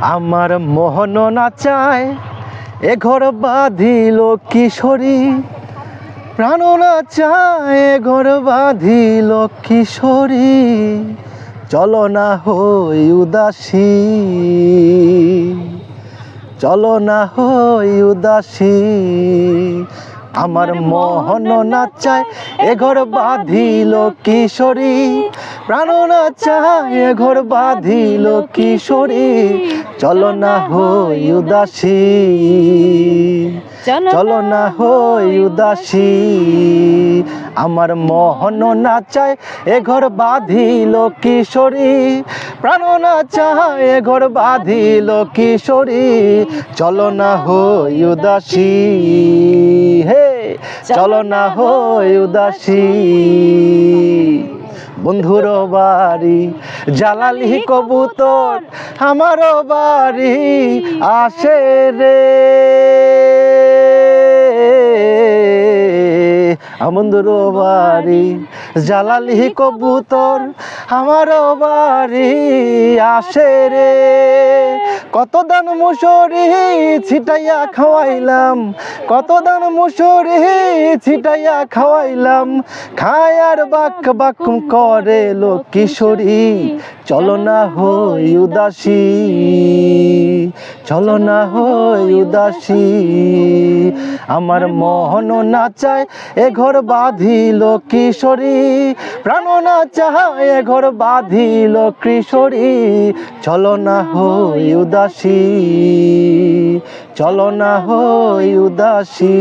আমার মোহন নাচায় এ ঘর বাঁধিল কিশোরী। প্রাণ নাচায় এ ঘর বাঁধিল কিশোরী। চলো না হই উদাসী, চলো না হই উদাসী। আমার মোহন নাচায় এ ঘর বাঁধিল কিশোরী। প্রাণ নাচায় এ ঘর বাঁধিল কিশোরী। চলো না হই উদাসী। চলো না হই উদাসী। আমার মোহন নাচায় এ ঘর বাঁধিল কিশোরী। প্রাণ নাচায় এ ঘর বাঁধিল কিশোরী। চলো না হই উদাসী। হে চলো না হই উদাসী। বন্ধুর বাড়ি জালালি কবুতর আমারও বাড়ি আসে রে। বন্ধুর বাড়ি জালালি কবুতর আমারও বাড়ি আসে রে। কত দান মুসরি ছিটাইয়া খাওয়াইলাম, কত দান মুসরি ছিটাইয়া খাওয়াইলাম। খায় আর বাক বাক করে লো কিশোরী, চলো না হই উদাসী, চলো না হই উদাসী। আমার মোহন নাচায় এ ঘর বাঁধিল কিশোরী, প্রাণ না চাহায় ঘর বাঁধিল কিশোরী। চলো না হই উদাসী, চলো না হই উদাসী।